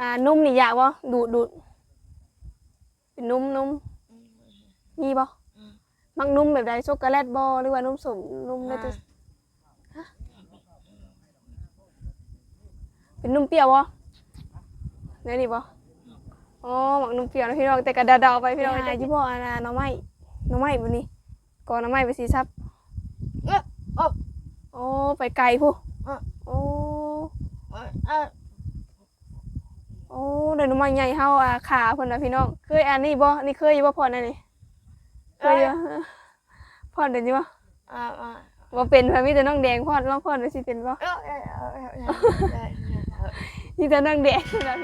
อ่านุ่มนี่อยากบ่ดูดดูดเป็นนุ่มนุ่มมีบ่มักนุ่มแบบใดช็อกโกแลตบ่หรือว่านุ่มสมนุ่มได้แต่ฮะเป็นนุ่มเปรี้ยวบ่ได้นี่บ่อ๋อหมักนุ่มเปรี้ยวนะพี่น้องแต่กระดาๆไปพี่น้องจะยี่บ่อันน่ะหน่อไม้หน่อไม้บ่นี่ก่อนหน่อไม้ไปสิซับเอ๊ะอ๊อบโอ้ไปไกลผู้อะโอ้เอ้ยเอ้ย โอ้เดี๋ยวหนูมาใหญ่เฮาอะขาเพิ่นนะพี่น้อง เคยอันนี้บ่อันนี้เคยอยู่บ่พรอันนี้เคยอยู่พรเดี๋ยวนี้บ่อ่าอ่าบ่เป็นเพิ่นมีแต่น้องแดงพรลองพรดูสิเป็นบ่เอ้ยเอ้ยเอ้ยเอ้ยเอ้ยเอ้ยมีแต่น้องแดงนะพี่น้อง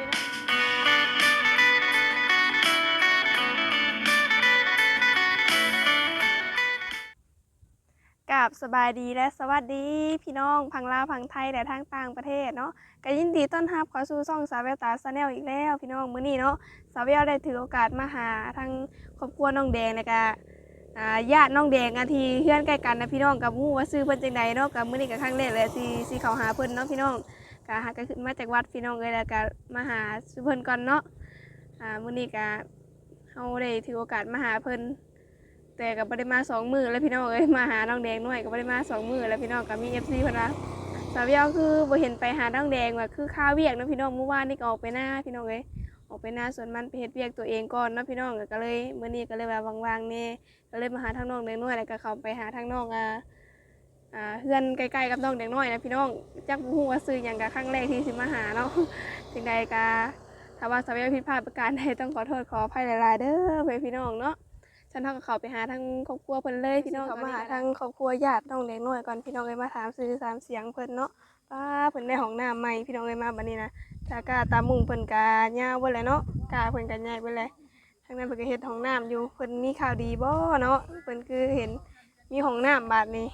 กับสบายดีและสวัสดี พี่น้องพังลาวพังไทยและทางต่างประเทศเนาะก็ยินดีต้อนรับเข้าสู่ช่องสาวแววตาชาแนลอีกแล้ว พี่น้องมื้อนี้เนาะสาวเวลได้ถือโอกาสมาหาทางครอบครัวน้องแดงแล้วก็อ่าญาติน้องแดงอาทีเพื่อนใกล้กันนะพี่น้องกับมู่ว่าซื้อเพิ่นจังใดเนาะกับมื้อนี้ก็ครั้งแรกเลยสิสิเข้าหาเพิ่นเนาะพี่น้องก็หาก็ขึ้นมาจากวัดพี่น้องเลยแล้วก็มาหาเพิ่นก่อนเนาะอ่ามื้อนี้ก็เฮาได้ถือโอกาสมาหาเพิ่น แต่ก็บ่ได้มาสองมือแล้วพี่น้องเอ้ยมาหาน้องแดงหน่อยก็บ่ได้มาสองมือแล้วพี่น้องก็มี FC เพิ่นว่าสาวเวลคือบ่เห็นไปหาน้องแดงว่าคือข้าวเวียกเนาะพี่น้องเมื่อวานนี่ก็ออกไปหน้าพี่น้องเอ้ยออกไปหน้าสวนมันไปเฮ็ดเวียกตัวเองก่อนเนาะพี่น้องก็เลยมื้อนี้ก็เลยว่าว่างๆแน่ก็เลยมาหาทางน้องเด็กน้อยแล้วก็เข้าไปหาทางน้องอ่าอ่าเพื่อนใกล้ๆกับน้องเด็กน้อยนะพี่น้องจักบ่ฮู้ว่าซื้อหยังก็ครั้งแรกที่สิมาหาเนาะจึงใดก็ถ้าว่าสาวผิดพลาดประการใดต้องขอโทษขออภัยหลายๆเด้อเพื่อพี่น้องเนาะ ฉันเฮาก็เข้าไปหาทางครอบครัวเพิ่นเลยพี่น้องก็มาหาทางครอบครัวญาติน้องเด็กน้อยก่อนพี่น้องเลยมาถามชื่อถามเสียงเพิ่นเนาะป้าเพิ่นได้ห้องน้ำใหม่พี่น้องเลยมาบัดนี้นะถ้ากาตามมุงเพิ่นกาหญ้าเบิ่นแหละเนาะกาเพิ่นกาใหญ่เบิ่นแหละทางนั้นเพิ่นก็เฮ็ดห้องน้ำอยู่เพิ่นมีข่าวดีบ่เนาะเพิ่นคือเห็นมีห้องน้ำบาดนี้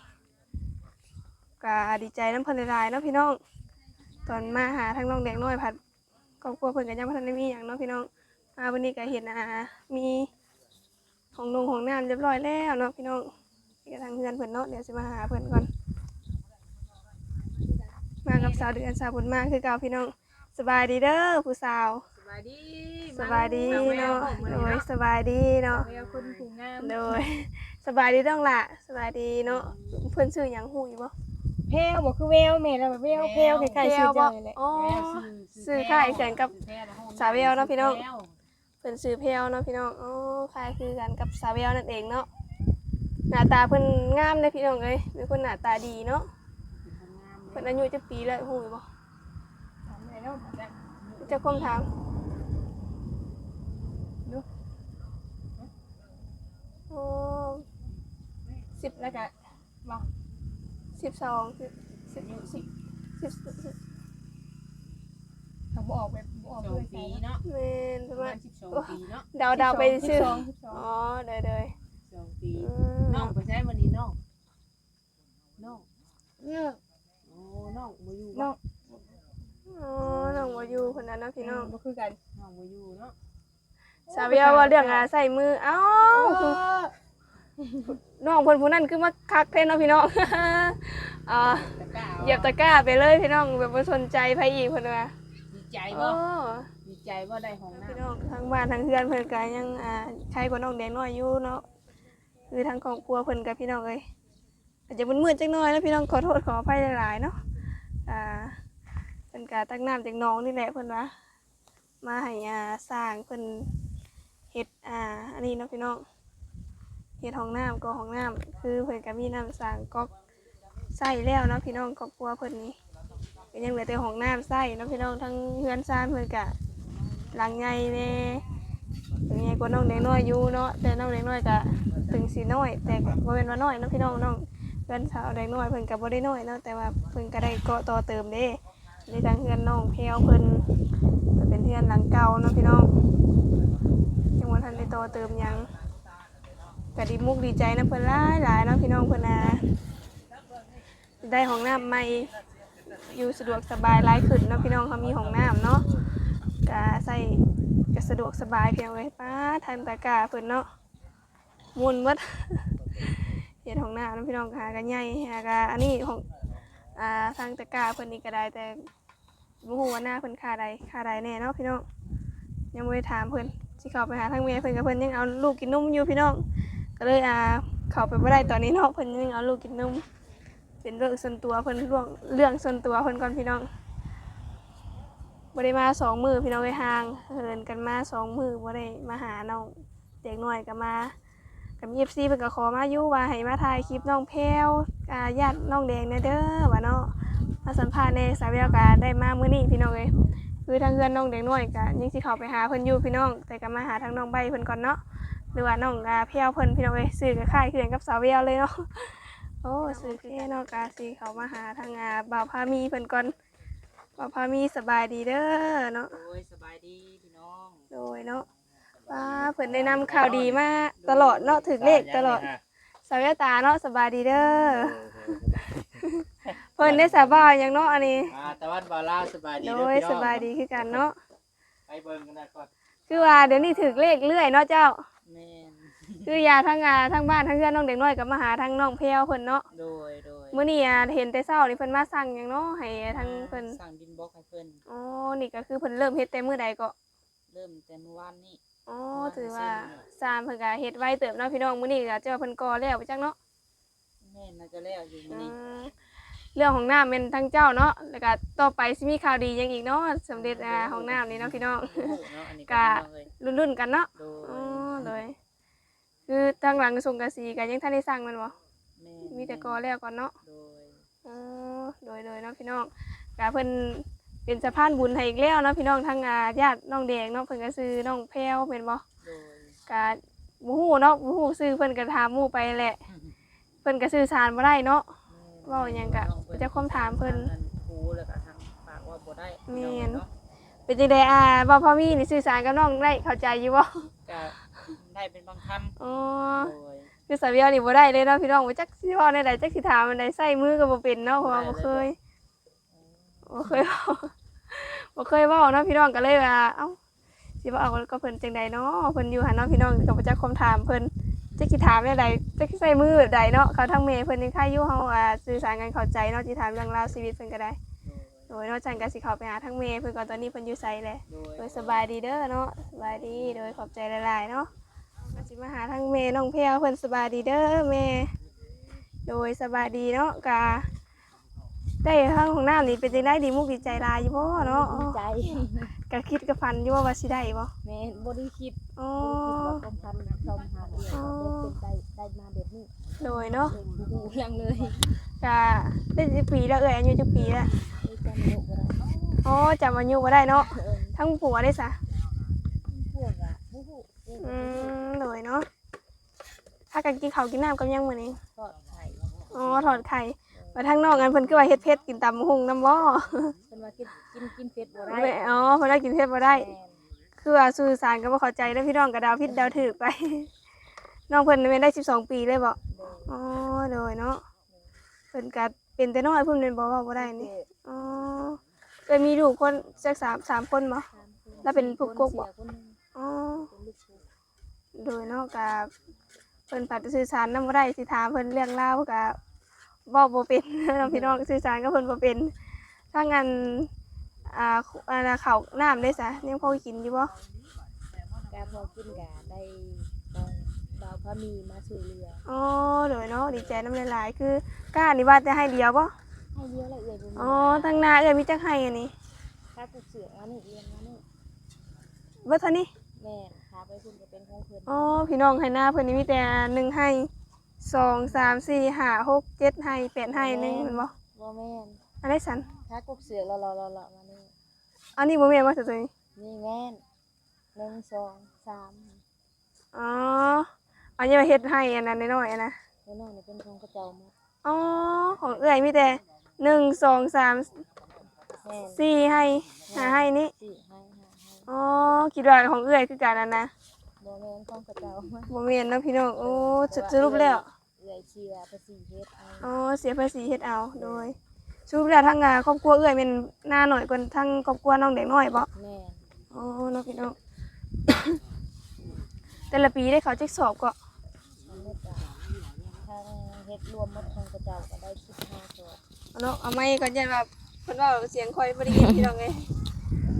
ก็ดีใจนำเพิ่นหลายๆเนาะพี่น้องตอนมาหาทางน้องแดงน้อยผัดครอบครัวเพิ่นก็ยังบ่ทันได้มีหยังเนาะพี่น้องมาวันนี้ก็เห็นอ่ามี ห้องนงห้องน้ำเรียบร้อยแล้วเนาะพี่น้องนี่ก็ทางเฮือนเพิ่นเนาะเดี๋ยวสิมาหาเพิ่นก่อนมากับสาวเดือนสาวบุญมากคือเก่าพี่น้องสบายดีเด้อผู้สาวสบายดีสบายดีเนาะโดยสบายดีเนาะเวลคนผู้งามโดยสบายดีต้องละสบายดีเนาะเพิ่นชื่อหยังฮู้อยู่บ่เพลบ่คือแววแม่แล้วแบบแววเพลวคล้ายๆชื่อเจ้าเลยแหละอ๋อชื่อคล้ายกันกับสาวเวลเนาะพี่น้อง เพิ่นชื่อเพลเนาะพี่น้องอ๋อคล้ายคือกันกับสาวเวลนั่นเองเนาะหน้าตาเพิ่นงามเด้อพี่น้องเอ้ยเป็นคนหน้าตาดีเนาะเพิ่นอายุจักปีแล้วฮู้อยู่บ่จะคมถามโอ้สิบแล้วก็บ่สิบสองสิบสิบสิบ สิบสิบถ้าบ่ออกแบบบ่ออกสอเลงยปีเนาะเมนปประระมามาณณสิบสองปีเนาะเดาเดาไปซื้อ12อ๋อเดยเดยสองปีอืมน้องไปใช้วันนี้น้องน้อง12เนี่ยโอ้น้องมาอยู่น้องอ๋อน้องวาอยูคนนั้นเนาะพี่น้องบ่คือกันน้องมาอยู่เนาะสาวเบียว่าเรื่องอะไรใส่มือเอ้าน้องคนผู้นั้นคือมาคักเทนเนาะพี่น้องอ่า ตะกร้าเหยียบตะกร้าไปเลยพี่น้องแบบบ่สนใจไผอีกเพิ่นว่าดี ใจโอ้บ่ดีใจบ่ได้ของพี่น้ำน้องทั้งบ้านทั้งเพื่อนเพิ่นก็ยังอ่าใครกว่าน้องแดงน้อยอยู่เนาะคือทั้งครอบครัวเพิ่นกับพี่น้องเอ้ยอาจจะมืดๆจักหน่อยแล้วพี่น้องขอโทษขออภัยหลายๆเนาะอ่าเพิ่นก็ตักน้ำจากหน้องนี่แหละเพิ่นว่ามาให้อ่าสร้างเพิ่นเฮ็ดอ่าอันนี้เนาะพี่น้องเฮ็ดห้องน้ำก็ห้องน้ำคือเพิ่นก็มีน้ำสร้างก๊อกใส่แล้วเนาะพี่น้องครอบครัวเพิ่นนี่ ก็ยังเหลือแต่ห้องน้ำใส่เนาะพี่น้องทั้งเฮือนซ่านเพิ่นก็หลังใหญ่แน่ถึงใหญ่กว่าน้องเด็กน้อยอยู่เนาะแต่น้องเด็กน้อยก็ถึงสีน้อย แต่ก็บ่เป็นว่าน้อยเนาะพี่น้องน้องเพื่อนสาวเด็กน้อยเพิ่นก็บ่ได้น้อยเนาะแต่ว่าเพิ่นก็ได้เกาะต่อเติมเด้ในทางเพื่อนน้องเพลเพิ่นเพิ่นเป็นเพื่อนหลังเก่าเนาะพี่น้องจังว่าทันได้ต่อเติมยังก็ดีมุกดีใจนะเพิ่นหลายหลายเนาะพี่น้องเพิ่นนะได้ห้องน้ำใหม่ อยู่สะดวกสบายหลายขึ้นเนาะพี่น้องเขามีห้องน้ำเนาะกาใส่ก็สะดวกสบายเพียงเลยป้าทางตะกร้าเพิ่นเนาะมุนวัดเฮ็ดของหน้าเนาะพี่น้องหากันใหญ่หากันอันนี้ของอ่าทางตะกร้าเพิ่นนี่ก็ได้แต่บ่ฮู้ว่าหน้าเพิ่นค่าใดค่าใดแน่เนาะพี่น้องยังบ่ได้ถามเพิ่นสิเข้าไปหาทางแม่เพิ่นกับเพิ่นยังเอาลูกกินนมอยู่พี่น้อง ก็เลยอ่าเข้าไปบ่ได้ตอนนี้เนาะเพิ่นยังเอาลูกกินนม เป็นเรื่องส่วนตัวเพิ่นเรื่องเรื่องส่วนตัวเพิ่นก่อนพี่น้องบ่ได้มาสองมือพี่น้องเอ้ยห่างเหินกันมาสองมือบ่ได้มาหาน้องเด็กน้อยก็มากับ FC เพิ่นก็ขอมาอยู่ว่าให้มาถ่ายคลิปน้องแพวอ่าญาติน้องแดงแน่เด้อว่าเนาะมาสัมภาษณ์ในสาวเวลกาได้มามื้อนี้พี่น้องเอ้ยคือทางเพื่อนน้องเด็กน้อยก็ยังสิเข้าไปหาเพิ่นอยู่พี่น้อง แต่ก็มาหาทางน้องใบเพิ่นก่อนเนาะหรือว่าน้องอาเพียวเพิ่นพี่น้องเอ้ยซื้อก็คล้ายคือกันกับสาวเวลเลยเนาะ โอ้ซื้อคือเนาะกาสิเข้ามาหาทางอาบ่าวพามีเพิ่นก่อนบ่าวพามีสบายดีเด้อเนาะ โอ้ยสบายดีพี่น้องโดยเนาะว้าเพิ่นได้นำข่าวดีมาตลอดเนาะถึกเลขตลอดสาวเวลตาเนาะสบายดีเด้อเพิ่นได้สาบานหยังเนาะอันนี้ อ่าตะวันบาลาวสบายดีโดเด้อยพี่น้องสบายดีคือกันเนาะ ไปเบิ่งกันนะก่อนคือว่าเดี๋ยวนี้ถึกเลขเรื่อยเนาะเจ้า แม่น คือยาทั้งงาทั้งบ้านทั้งเพื่อนน้องเด็กน้อยกับมาหาทั้งน้องเพลวเพิ่นเนาะโดยโดยมื้อนี้อะเห็นแต่เช้านี่เพิ่นมาสั่งหยังเนาะให้ทั้งเพิ่นสั่งดินบล็อกให้เพิ่นอ๋อนี่ก็คือเพิ่นเริ่มเฮ็ดแต่มื้อใดก็เริ่มแต่เมื่อวานนี้อ๋อถือว่าซามเพิ่นก็เฮ็ดไวเติบเนาะพี่น้องมื้อนี้ก็เจ้าเพิ่นก่อแล้วไปจักเนาะแม่นน่าจะแล้วอยู่มื้ออืนี้มเรื่องของน้ำเป็นทั้งเจ้าเนาะ แล้วก็ต่อไปสิมีข่าวดีหยังอีกเนาะสำเร็จอ่าของน้ำนี่เนาะพี่น้องโอ้โหเนาะอันนี้กะพี่น้องเอ้ยรุ่นๆกันเนาะโดยอ๋อโดย คือทางหลังกระทรวงเกษตรก็ยังทันได้สั่งแมันบ่แม่มีแต่ก่อแล้วก่อนเนาะโดยอ๋อโดยโดยเนาะพี่น้องกาเพิ่นเป็นสะพานบุญให้อีกแล้วเนาะพี่น้องทั้งอาญาติน้องแดงเนาะเพิ่นก็ซื้อน้องแพรวเป็นบ่โดยกาบ่ฮู้เนาะบ่ฮู้ซื้อเพิ่นก็ถามหมู่ไปแหละเพิ่นก็สื่อสารบ่ได้เนาะ เว้าหยังกะจะคำถามเพิ่น ทางครูแล้วก็ทางปากว่าบ่ได้แม่นพี่องเนาะเป็นจังไดอ่าบ่พ่อมีนี่สื่อสารกับน้องได้เข้าใจอยู่บ่ ก็ ได้เป็นบางคำอ๋อโดยคือสาวเวียนี่บ่ได้เลยเนาะพี่น้องบ่จักสิเว้าได้ใดจักสิถามอันใดใส่มือก็บ่เป็นเนาะเพราะว่าบ่เคยบ่เคยเว้าบ่เคยเว้าเนาะพี่น้องก็เลยว่าเอ้าสิว่าเอาก็เพิ่นจังใดเนาะเพิ่นอยู่หั่นเนาะพี่น้องก็บ่จักคำถามเพิ่นจักสิถามได้ใดจักสิใส่มือใดเนาะเขาทั้งแม่เพิ่นยังค่าอยู่เฮาอ่าสื่อสารกันเข้าใจเนาะสิถามเรื่องราวชีวิตเพิ่นก็ได้โดยโดยเนาะจันก็สิเข้าไปหาทั้งแม่เพิ่นก่อนตอนนี้เพิ่นอยู่ไสแหละโดยโดยสบายดีเด้อเนาะสบายดีโดยขอบใจหลายๆเนาะก็ สิมาหาทั้งแม่น้องแพรวเพิ่นสบายดีเด้อแม่โดยสบายดีเนาะกะได้ทั้งของน้ำนี่เป็นจังได้ดีมุกดีใจหลายอยู่บ่เนาะดีใจก็คิดกับฟันอยู่ว่าว่าสิได้บ่แม่บ่ได้คิดอ๋อบ่ได้คิดว่าความพันเราหาเองว่าเป็นได้ได้มาแบบนี้โดยเนาะเองบ่รู้เรื่องเลยกะได้จักปีแล้วเอ้ยอายุจักปีแล้วได้จำโลกบ่ได้อ๋อจำอายุบ่ได้เนาะเออทั้งผัวได้ซะพวกอะบ่ฮู้เองอืมโดยเนาะถ้ากันกินข้าวกินน้ำกับยังมื้อนี้ก็ไข่อ๋อถอดไข่มาทางนอกกันเพิ่นคือว่าเฮ็ดเผ็ดกินตำบักหุงน้ำบ่เพิ่นว่ากินกินกินเผ็ดบ่ได้แม่อ๋อเพิ่นว่ากินเผ็ดบ่ได้ แม่นคือว่าสื่อสารก็บ่เข้าใจแล้วพี่น้องก็ดาวผิดดาวถูกไป น้องเพิ่นแม่นได้ 12 ปีเลยบ่โดยอ๋อโดยเนาะเพิ่นก็เป็นแต่น้อยเพิ่นเป็นบ่เว้าบ่ได้นี่เด็กอ๋อเคยมีลูกคนจักสามสามคนบ่สามคนแล้วเป็นผู้กกบ่เสียคนหนึงอ๋อเป็นลูกผู้ โดยเนาะก็เพิ่นปัดสื่อสารนำบ่ได้สิถามเพิ่นเรื่องราวก็เว้าบ่เป็น น้องพี่น้องสื่อสารกับเพิ่นบ่เป็นถ้างั้นอ่าอันน่ะข้าวน้ำได้ซะยังพอกินอยู่บ่กาพอกินกาได้ต้องดาวพระมีมาช่วยเหลืออ๋อโดยเนาะดีใจน้ำหลายๆคือกล้านี่ว่าจะให้เดียวบ่ให้เดียวละเอียดบ่มีอ๋อทางหน้าเอ้ยมีจักให้อันนี้ถ้ากูเสืออันนี้เอียงอันนี้เบ่เท่านี้แม่นพา ไปคุณก็เป็นของเพิ่นอ๋อพี่น้องให้หน้าเพิ่นนี่มีแต่หนึ่งให้สองสามสี่ห้าหกเจ็ดให้แปดให้หนึงแม่นบ่บ่แม่นอันนี้สันถ้ากุกเสือรอรอรอรอมานี่อันนี้บ่แม่นว่าตัวนี้นี่แม่นหนึ่งสองสามอ๋ออันนี้ว่าเฮ็ดให้อันนั้นน้อยๆอันนะแล้วน้องนี่เป็นของกระเจ้าหมดอ๋อของเอ้ยมีแต่หนึ่งสองสามแม่นสี่ให้ห้าให้นี่สี่ให้ห้าให้ อ๋อคิดว่าของเอ้ยคือกันอันนะบ่แม่นของกระเจ้าหมดบ่แม่นเนาะพี่น้องโอ้สรุปแล้วเอื้อยเชียร์ภาษีเฮ็ดเอาอ๋อเสียภาษีเฮ็ดเอาโดยสรุปแล้วทั้งอ่าครอบครัวเอื้อยเป็นหน้าหน่อยกว่าทั้งครอบครัวน้องเด็กน้อยบ่แม่นอ๋อเนาะพี่น้องแต่ละปีได้เขาจักสอบก็ทั้งหมดอะทางเฮ็ดรวมหมดของกระเจ้าก็ได้15ตัวเอาเนาะเอาไม่ก่อนยันว่าเพิ่นว่าเสียงคอยบ่ได้ยินพี่น้องเอ้ย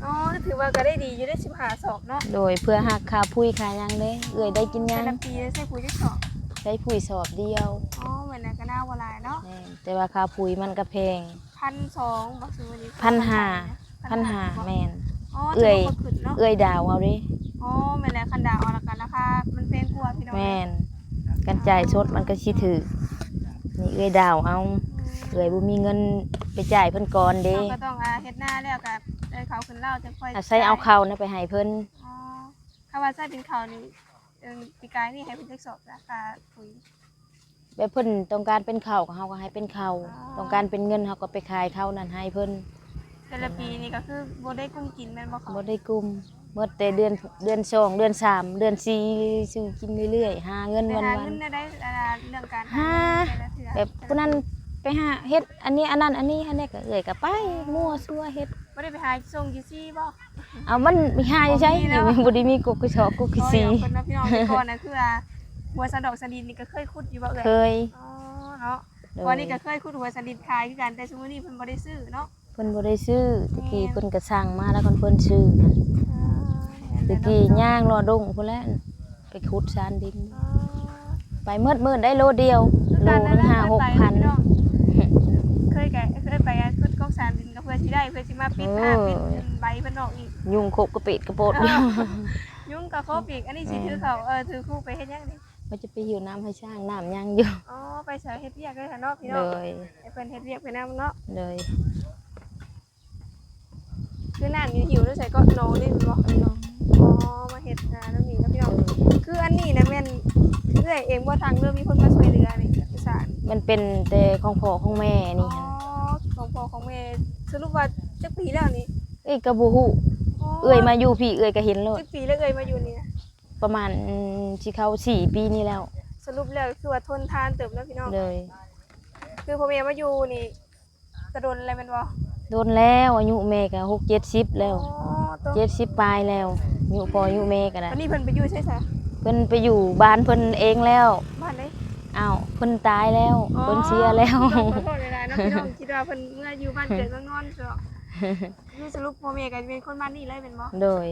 อ๋อถือว่าก็ได้ดีอยู่ได้15สอบเนาะโดยเพื่อหักค่าพุยค่าหยังเด้เอ้ยได้กินหแต่ยังละปีได้ใช้ปุ๋ยจักสอบได้พุยสอบเดียวอ๋อเหมือนนั้นก็น่าบ่หลายเนาะแม่นแต่ว่าค่าพุยมันก็แพง1,200บ่ซื้อวันนี้พันห้า พันหาแม่น อ๋อเอื้อย ถืว่าบ่ขึ้นเนาะเอ้ยดาวเอาเด้อ๋อแม่นแล้วคันดาวเอาละกันราคามันแพงกว่าพี่น้องแม่นกันจ่ายสดมันก็สิถือนี่เอ้ยดาวเอาเอ้ยบ่มีเงินไปจ่ายเพิ่นก่อนเด้ เราก็ต้องอ่าเฮ็ดหน้าแล้วก็ ได้เขาขึ้นเล่าจะค่อยอาศัยเอาข้าวนะไปให้เพิ่นอ๋อถ้าว่าใช้เป็นเขาวนี่เออปีกายนี่ให้เป็นจักสอบราคาปุ๋ยแบบเพิ่นต้องการเป็นข้าวก็เฮาก็ให้เป็นข้าวอ๋อต้องการเป็นเงินเฮาก็ไปขายข้าวนั้นให้เพิ่นแต่ละปีนี่ก็คือบ่ได้กุ้งกินแม่นบ่เขาบ่ได้กุมเมื่อแต่เดือนเดือนสองเดือนสามเดือนสี่ซื้อกินเรื่อยๆหาเงินไปวันหาวัเงินนได้ได้อ่าเรื่องการหาแต่ละเทื่อแบบผู้นั้นไปหาเฮ็ดอันนี้อันนั้นอันนี้อันนี้ก็เอ่ยก็ไปมั่วซั่วเฮ็ด บ่ได้ไปหาส่งอยู่ซี่บ่เอามันมีหาอยู่ใช่บ่มีแล้วบ่ได้มีกกกระชอกกกกระซีโอ้ยเอาคนนะพี่น้องแต่ก่อนน่ะคืออ่าหัวสะดอกสะดินนี่ก็เคยขุดอยู่บ่เอ่ยเคยอ๋อเนาะโดยวันนี้ก็เคยขุดหัวสะดินขายคือกันแต่ซุมื้อนี้เพิ่นบ่ได้ซื้อเนาะเพิ่นบ่ได้ซื้อตะกี้เพิ่นก็สั่งมาแล้วคนเพิ่นซื้อนะอ่าตะกี้ย่างรอดงพุ่นแหล้วไปขุดซานดินอ๋อไปเมื่อมื้อได้โลเดียวคือโลการหนั้นึนงห้าหกพันเคยแก พื่อที่ได้เพื่อที่มาปิดผ้าปิดใบเพิ่นออกอีก ยุงคบกระปิดกระโปดอยู่ยุ่งกับครบอีกอันนี้สิถือเขาเออถือคู่ไปเฮ็ดหยังนี่ว่าจะไปหิวน้ำให้ช่างน้ำยังอยู่อ๋อไปเสยเฮ็ดเวียกเลยค่ะเนาะพี่เลน้องยให้เพิ่นเฮ็ดเวียกไปนํเนาะเลยคือน้ำอยู่หิวด้วยใส่ก็โนนี่แม่นบ่อ๋อมาเฮ็ดงานแล้วนี่เนาะพี่น้องคืออันนี้นะแม่นเอื้อยเองบ่ทางเรื่องมีคนมาช่วยเหลือนี่อีสานมันเป็นแต่ของพ่อของแม่อ๋นี่อฮะของพ่อของแม่ สรุปว่าจักปีแล้วนี่เอ้ยกระบูฮูเอ้ยมาอยู่พี่เอ้ยก็เห็นเลยจักปีแล้วเอ้ยมาอยู่นี่นะประมาณสิเข้าสี่ปีนี้แล้ว สรุปแล้วคือว่าทนทานเติบแล้วพี่น้องเลย คือพ่อแม่มาอยู่นี่กระโดนอะไรแมันบ่โดนแล้วอายุแม่ก็หกเจ็ดสิบแล้วอ๋อตัวเจ็ดสิบปลายแล้วอายุพออายุแม่ก็ได้วันนี้เพิ่นไปอยู่ใช่ซะเพิ่นไปอยู่บ้านเพิ่นเองแล้วบ้านไหน อ้าวเพิ่นตายแล้วเพิ่นเสียแล้วขอโทษเวลาเนาะพี่น้องคิดว่าเพิ่นเมื่ออยู่บ้านเกิดเมืองนอนซะคือสรุปพ่อแม่ก็เป็นคนบ้านนี้เลยเป็นบ่โดย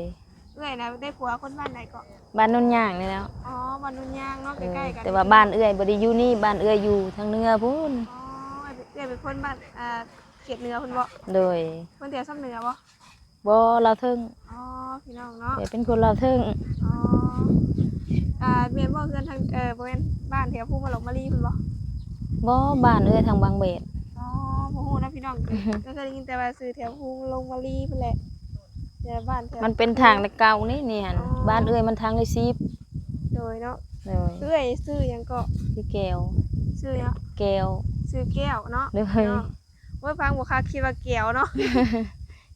เอ้อยนะได้ผัวคนบ้านไหนก็บ้านนุ่นย่างนี่แล้วอ๋อบ้านนุ่นยางเนาะเออใกล้ๆกันแต่ว่าบ้านเอื้อยบ่ได้อยู่นี่บ้านเอื้อยอยู่ทางเหนือพุ่นอ๋อเอ้อยเป็นคนบ้านอ่าเขตเหนือเพิ่นบ่โดยเพิ่นแถวซ้ำเหนือบ่บ่เราเทิงอ๋อพี่น้องเนาะแต่เป็นคนเราเทิงอ๋อ อ่าแม่นบ่เพื่อนทางเออบ่แม่นบ้านแถวภูมิหลงมาลีเพิ่นบ่บ่บ้านเอื้อยทางบางเบดอ๋อบ่ฮู้นะพี่น้อง ก็เคยได้ยินแต่ว่าซื้อแถวภูลงมาลีเพิ่นแหละแต่บ้านแถว มันเป็นทางในเก่านี่นี่หั่นอ๋อ บ้านเอื้อยมันทางเลยซีบโดยเนาะโดยเอ้ยซื้อหยังก็ที่แก้วซื้อหยังแก้วซื้อแก้วเนาะโดยเนาะว่าฟังบ่คักคิดว่าแก้วเนาะ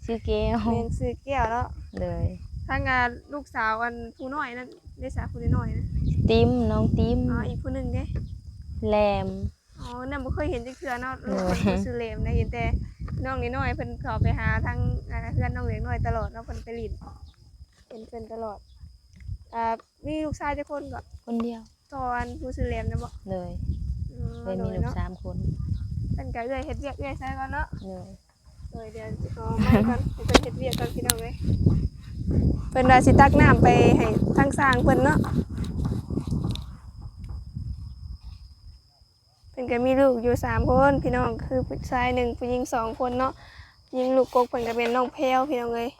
ชื่อแก้วแม่นซื้อแก้วเนาะเลยทางงานลูกสาวอันผู้น้อยนั่น ได้สาวผู้น้อยนะติมน้องติมอ๋ออีกผู้หนึงเด้แลม อ๋อนั่นบ่เคยเห็นจักเทื่อเนาะลูกเออเพิ่นซื้อเลมนะเห็นแต่น้องน้อยๆเพิ่นเข้าไปหาทางอ่าเพื่อนน้องเล็กน้อยตลอดเนาะเพิ่นไปลิ้นเห็นเพิ่นตลอด อ่า มีลูกชายจักคนก็คนเดียวตอนผู้ซื้อเลมนะบ่เลยอืเลยมีลูกเนาะสามคนเป็นก็เอื้อยเฮ็ดเวียกเอื้อยใช่ก่อนเนาะเลยเอ้ยเดี๋ยวสิเอาไม้ก่อนให้เพิ่นเฮ็ดเวียกก่อนพี่น้องเอ้ย เพิ่นว่าสิตักน้ำไปให้ทางสร้างเพิ่นเนาะเพิ่นก็มีลูกอยู่สามคนพี่น้องคือผู้ชายหนึ่งผู้หญิงสองคนเนาะผู้หญิงลูกกกเพิ่นก็เป็นน้องแพรวพี่น้องเอ้ย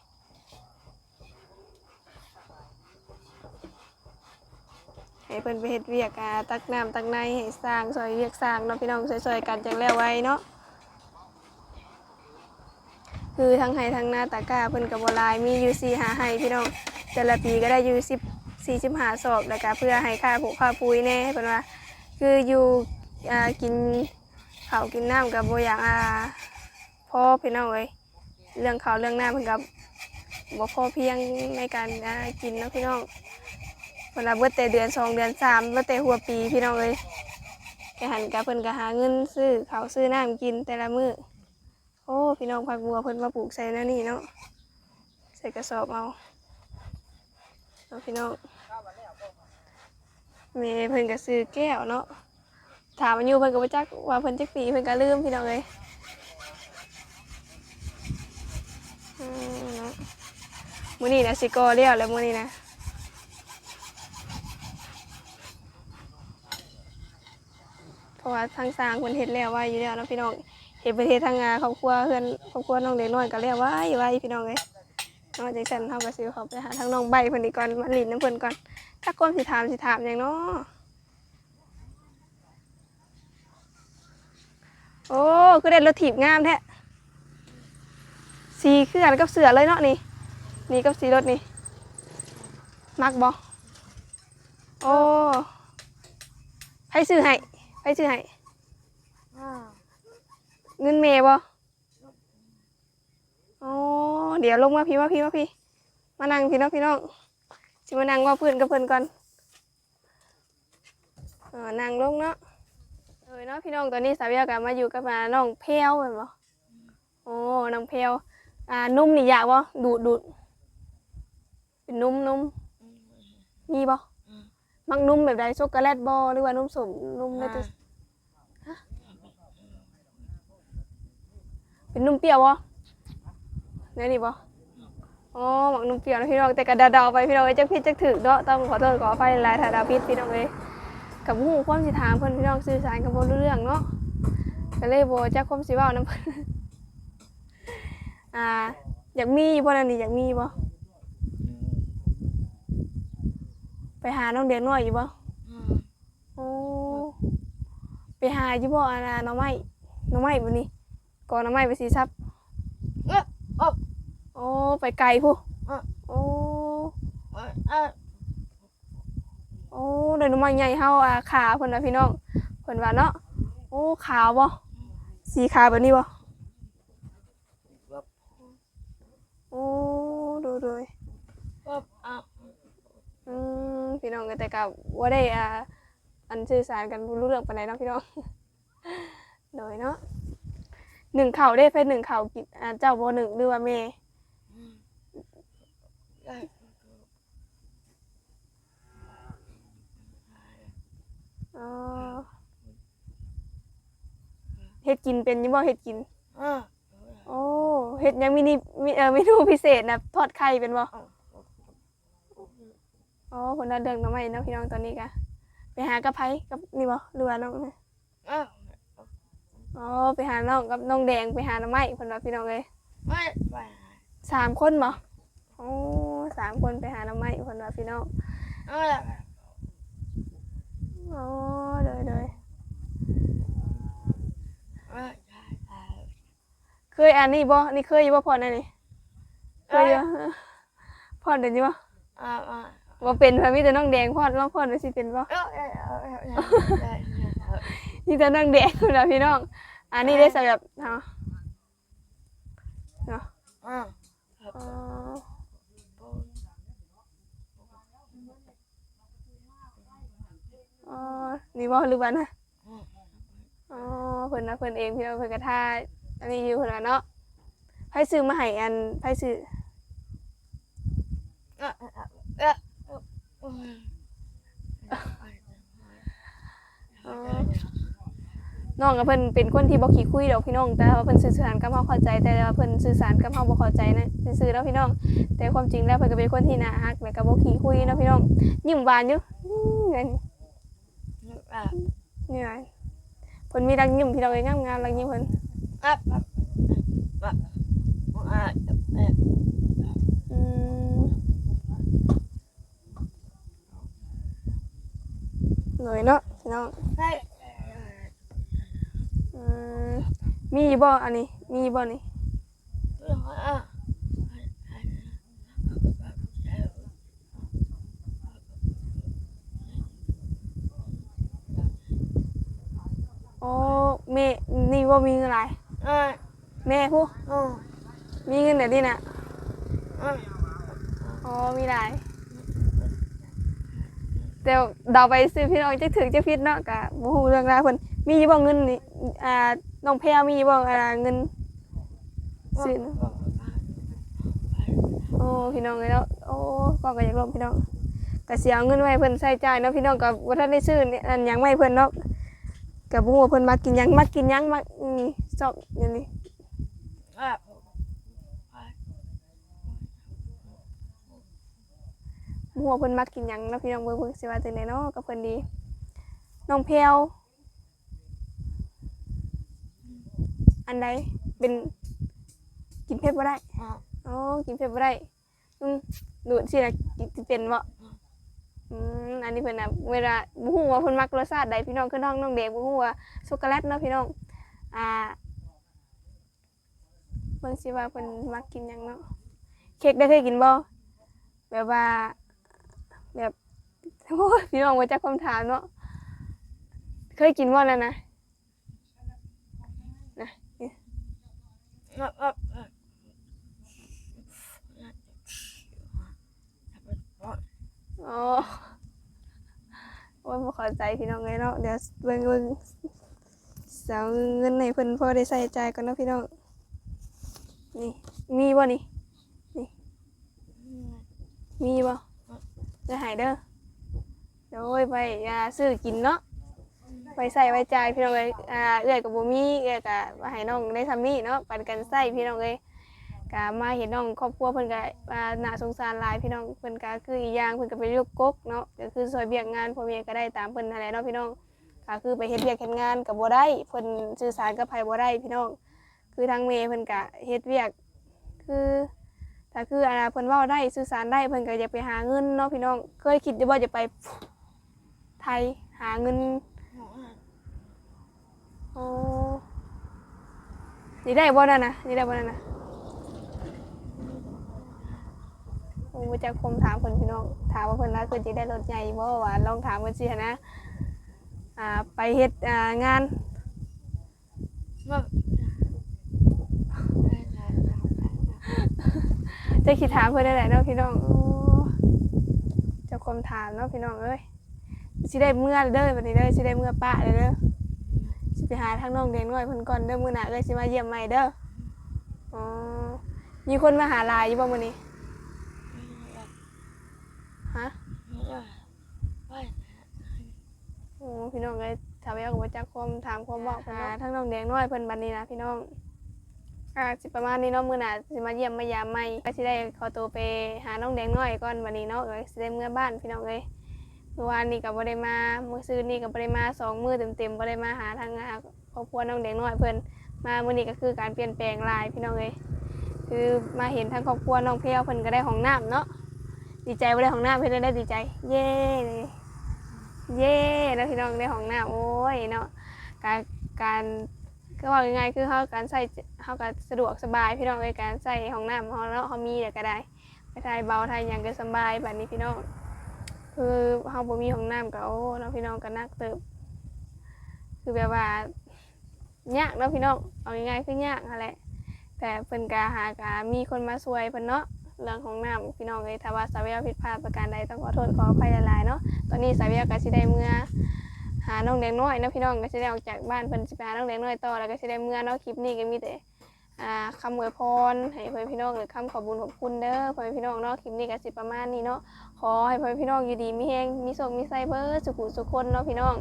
ให้เพิ่นไปเฮ็ดเวียกอ่าตักน้ำตักในให้สร้างซอยเวียกสร้างเนาะพี่น้องซอยๆกันจังแล้วไว้เนาะ คือทั้งไห้ทั้งหน้าตากร้าเพิ่นกับบัลายมีอยู่สี่หาไห้พี่น้องแต่ละปีก็ได้อยู่สิบสี่สิบหาสอบแล้วก็เพื่อให้ค่าผูกค่าปุยแน่เพิ่นว่า คืออยู่กินข้าวกินน้ำกับโบอย่างอ่าพ่อพี่น้องเอ้ยเรื่องข้าวเรื่องน้ำเพิ่นกับบ่พอเพียงในการกินนะพี่น้องเพิ่นว่าเบิดแต่เดือนสองเดือนสามเบิดแต่หัวปีพี่น้องเอ้ยแกหันกับเพิ่นก็หาเงินซื้อข้าวซื้อน้ำกินแต่ละมื้อ โอ้พี่น้องผักบัวเพิ่นมาปลูกใส่แล้วนี่เนาะใส่กระสอบเอาเอาพี่น้องแม่เพิ่นก็ซื้อแก้วเนาะถามอายุเพิ่นก็บ่จักว่าเพิ่นจักปีเพิ่นก็ลืมพี่น้องเอ้ยอืมเนาะมื้อนี้นะสิกอเลี้ยวแล้วมื้อนี้นะเพราะว่าทางสร้างเพิ่นเฮ็ดแล้วไว้อยู่แล้วเนาะพี่น้อง เฮ็ดประเทศทางงานครอบครัวเพื่อนครอบครัวน้องเด็กน้อยก็แล้วไว้ไว้พี่น้องเอ้ยนอกจากนั้นเฮาก็สิเขาไปหาทางน้องใบเพิ่นอีกก่อนมาลิ้นน้ำเพิ่นก่อน ถ้าก้มสิถามสิถามหยังเนาะโอ้คือได้รถถีบงามแท้สีคือกันกับเสือเลยเนาะนี่ นี่กับสีรถนี่มักบอโอ้ให้ซื้อให้ให้ซื้อให้อ่า เงินเมย์บอโอ้เดี๋ยวลงมาพี่มาพี่มาพี่ มานั่งพี่น้องพี่น้องสิมานั่งเว่าเพื่อนกับเพื่อนก่อนเออนั่งลงเนาะเออเนาะพี่น้องตอนนี้สาวเวียกับมาอยู่กับมาน้องเพลวเหมือนบ่โอ้น้องเพลวอ่านุ่มนี่อยากบ่ดูดดูดเป็นนุ่มนุ่มมีบ่มักนุ่มแบบใดช็อกโกแลตบ่หรือว่านุ่มสมนุ่มได้ตัวฮะ เป็นนุ่มเปรี้ยวบ่ได้นี่บ่อ๋อหมักนุ่มเปรี้ยวนะพี่น้องแต่กระดาๆไปพี่น้องเอ้ยจักผิดจักถูกเนาะต้องขอโทษขออภัยหลายๆถ้าดาผิดพี่น้องเอ้ยกับฮู้ความสิถามเพิ่นพี่น้องสื่อสารกันบ่รู้เรื่องเนาะก็เลยบ่จักความสิเว้านำเพิ่นอ่าอยากมีบ่นั่นนี่อยากมีบ่ไปหาน้องเด็กน้อยอยู่บ่โอ้ไปหาอยู่บ่อานาหน่อไม้หน่อไม้บ่นี่ ก่อนหน่อไม้ไปสิซับเอ๊ะอ๊อบ โอ้ไปไกลผู้อะโอ้เอ้ยเอ้ยโอ้เดี๋ยวหน่อไม้ใหญ่เฮาอ่าขาเพิ่นว่าพี่น้องเพิ่นว่าเนาะโอ้ขาวบ่สีขาวแบบนี้บ่โอ้ดูดูอ๊อบอ๊อบอืมพี่น้องก็แต่กับว่าได้อ่าอันสื่อสารกันบ่รู้เรื่องปานใดเนาะพี่น้องโดยเนาะ หนึ่งเข่าวได้ไปหนึ่งเข่าวกินอ่าเจ้าบ่หนึ่งหรือว่าแม่เอ้ยอ๋อเฮ็ดกินเป็นอยี่บ่เฮ็ดกินอะโอ้เฮ็ดหยังมีนี่มีเอ่อเมนูพิเศษนะทอดไข่เป็นบ่อ๋อคนละเดืองหน้ำใหม่เนาะพี่น้องตอนนี้กะไปหากับไผกับนี่บ่หรือว่าน้องอะ อ๋อไปหาน้องกับน้องแดงไปหาหน้ำใหม่เพิ่นว่าพี่น้องเอ้ยไม่ไปสามคนบ่โอ้สามคนไปหาหน้ำไม้คนว่าพี่น้องเอ้ยอ๋อเดยเดยเอ้ยเคยอ่านนี่บ่นี่เคยอยู่บ่พอนั่นนี่เคยอยู่พอเดี๋ยวนี้บ่อะอะบ่เป็นเพราะมีแต่น้องแดงพอน้องพอได้สิเป็นบ่ เอ้ยเอ้ยเอ้ยเอ้ยเอ้ย มีแต่น้องแดงคนว่าพี่น้อง อันนี้ได้สำหรับเนาะเนาะอะอ๋ออ๋อนี่บ่หรือว่านะอ๋อเพิ่นนะเพิ่นเองพี่น้องเพิ่นก็ท่าอันนี้อยู่เพิ่นว่าเนาะไผซื้อมาให้อันไผซื้ออะอะอะอะ น้องกับเพิ่นเป็นคนที่บ่ขี้คุยดอกพี่น้อง แต่ว่าเพิ่นสื่อสารกับเฮาเข้าใจ แต่ว่าเพิ่นสื่อสารกับเฮาบ่เข้าใจนะซื่อๆแล้วพี่น้อง แต่ความจริงแล้วเพิ่นก็เป็นคนที่น่ารักแล้วก็บ่ขี้คุยเนาะพี่น้อง ยิ้มหวานอยู่นั่นอะนี่ไงเพิ่นมีรักยิ้มพี่น้องเอ้ยงามๆรักยิ้มเพิ่นอะอะอะอืมหน่อยเนาะพี่น้อง มมียู่บ่อันนี้ มียี่บ่นี่โอ้แม่นี่บ่มีเงินหลายอะแม่ผู้อะมีเงินเดี๋ยวนี้น่ะอ๋อมีหลายแต่เดาไปซื้อพี่น้องจะถึงจะพิษเนาะกะบ่ฮู้เรื่องราวเพิ่นมีอยู่บ่เงินนี่ อ่าน้องเพีรมีบ่อ่าเงินสินโอ้พี่น้องเลยเนาะโอ้ก็ก็อยากลงพี่น้องก็เสียเงินไว้เพิ่นใช้จ่ายเนาะพี่น้องกับว่ท่านได้ซื้อเนี่อันยังไม่เพิ่นเนาะกับ่ฮู้วเพิ่นมากินยังมากินยังมาอืมชอบอย่างนี้หัวเพิ่นมากินยังเนาะพี่น้องเบิ่งเพิ่นสิว่าจังได๋เนาะกับเพิ่นดี น้องเพียว อันใดเป็นกินเผ็ดบ่ได้อะอ๋อกินเผ็ดบ่ได้อืมดูดสิน่ะกินสิเป็นบ่อืมอันนี้เพิ่นน่ะเวลาบ่ฮู้ว่าเพิ่นมักรสชาติใดพี่น้องคือน้องน้องเด็กบ่ฮู้ว่าช็อกโกแลตเนาะพี่น้องอ่าเบิ่งสิว่าเพิ่นมักกินหยังเนาะเค้กได้เคยกินบ่แบบว่าแบบโอ้ยพี่น้องว่าจักคำถามเนาะเคยกินบ่นั่นน่ะ อะอะอะอ๋อโอ้ยบ่เข้าใจพี่น้องเลยเนาะเดี๋ยวเบิ่งเบิ่งสาวเงินให้เพิ่นพอได้ใส่ใจก่อนเนาะพี่น้องนี่มีบ่นี่มีบ่จะหายเด้อเดี๋ยวโอ้ยไปอ่าซื้อกินเนาะ ไปใส่ไว้จ่ายพี่น้องเอ้ยอ่าเอื้อยกับบ่มีเอื้อยก็ว่าให้น้องได้ทำนี่เนาะปันกันใส่พี่น้องเอ้ยก็มาเห็นน้องครอบครัวเพิ่นก็อ่าน่าสงสารหลายพี่น้องเพิ่นก็คืออีกอย่างเพิ่นก็ไปเรียกกกเนาะก็คือซอยเบียกงานพ่อแม่ก็ได้ตามเพิ่นนั่นแหละเนาะพี่น้องก็คือไปเฮ็ดเวียกเฮ็ดงานก็บ่ได้เพิ่นสื่อสารกับไผบ่ได้พี่น้องคือทางเมย์เพิ่นก็เฮ็ดเวียกคือถ้าคืออันน่ะเพิ่นเว้าได้สื่อสารได้เพิ่นก็อยากไปหาเงินเนาะพี่น้องเคยคิดอยู่ว่าจะไปไทยหาเงิน โอ้นี่ได้บ่นั่นน่ะนี่ได้บ่นั่นน่ะโอ้บ่จักคมถามเพิ่นพี่น้อง ถามว่าเพิ่นว่าเพิ่นสิได้รถใหญ่บ่ว่าลองถามเพิ่นสิหั้นนะ อ่า ไปเฮ็ดอ่างานอะจะคิดถามเพื่อนได้แหละเนาะพี่น้องโอ้เจะความถามเนาะพี่น้องเอ้ยสิได้เมื่อเด้อบัดนี้เด้อสิได้เมื่อปะเด้อเด้อ สิไปหาทางน้องเด็กน้อยเพิ่นก่อนเด้อมื้อหน้าเอ้ยสิมาเยี่ยมใหม่เด้ออ๋อมีคนมาหาหลายอยู่บ่มื้อนี้ฮะโอ้พี่น้องเอ้ยถ้าแววก็บ่จักความถามความบอกเพิ่นเนาะทางน้องแดงน้อยเพิ่นบัดนี้นะพี่น้องอ่าสิประมาณนี้เนาะมื้อหน้าสิมาเยี่ยมมายามใหม่ก็สิได้ขอตัวไปหาน้องแดงน้อยก่อนวันนี้เนาะก็สิได้เมื่อบ้านพี่น้องเอ้ย เมื่อวานนี้ก็บ่ได้มามื้อซื่อนี้ก็บ่ได้มาสองมื้อเต็มๆบ่ได้มาหาทางอ่าครอบครัวน้องแดงน้อยเพิ่นมามื้อนี้ก็คือการเปลี่ยนแปลงหลายพี่น้องเอ้ยคือมาเห็นทางครอบครัวน้องเพียวเพิ่นก็ได้ห้องน้ำเนาะดีใจบ่ได้ห้องน้ำเพิ่นได้ดีใจ เย้เยเย้แล้วพี่น้องได้ห้องน้ำโอ้ยเนาะการการก็ว่าง่ายๆคือเขาการใส่เขาก็สะดวกสบายพี่น้องในการใส่ห้องน้ำเขาเนาะเขามีเดี๋ยวก็ได้ไปถ่ายเบาถ่ายหยังก็สบายแบบนี้พี่น้อง คือเขาบ่มีห้องน้ำก็โอ้เนาะพี่น้องก็นักเติบ คือแบบว่ายากเนาะพี่น้องเอาง่ายๆคือยากนั่นแหละ แต่เพิ่นก็หากามีคนมาช่วยเพิ่นเนาะเรื่องของน้ำพี่น้องเลยถ้าว่าสาวเวลผิดพลาดประการใดต้องขอโทษขออภัยหลายๆเนาะตอนนี้สาวเวลก็สิได้เมื่อหาน้องแดงน้อยเนาะพี่น้องก็สิได้ออกจากบ้านเพิ่นสิไปหาน้องแดงน้อยต่อแล้วก็สิได้เมื่อเนาะคลิปนี้ก็มีแต่ อ่าคำอวยพรให้พ่อพี่น้องหรือคำขอบุญขอบคุณเด้อพ่อพี่น้องเนาะคลิปนี้ก็สิประมาณนี้เนาะขอให้พ่อพี่น้องอยู่ดีมีแฮงมีโชคมีไสเบิดสุขุสุขคนเนาะพี่น้อง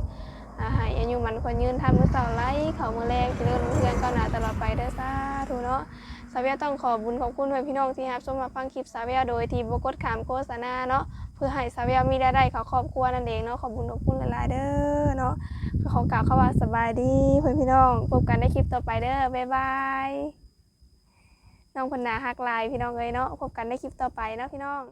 อาให้อายุมันคนยืนทำมือเสาร์ไลเขามือแรงสิเดินเพื่อนก้าวหน้าตลอดไปเด้อสาธุเนาะสาวเวียต้องขอบุญขอบคุณพ่อพี่น้องที่รับชมมาฟังคลิปสาวเวียโดยที่บ่กดขามโฆษณาเนาะเพื่อให้สาวเวียมีรายได้เขาครอบครัวนั่นเองเนาะขอบุญขอบคุณหลายๆเด้อเนาะขอกล่าวเข้าว่าสบายดีเพื่อนพี่น้องพบกันในคลิปต่อไปเด้อบ๊ายบาย น้องพนนาฮักไลายพี่น้องเลยเนาะพบกันในคลิปต่อไปเนาะพี่น้อง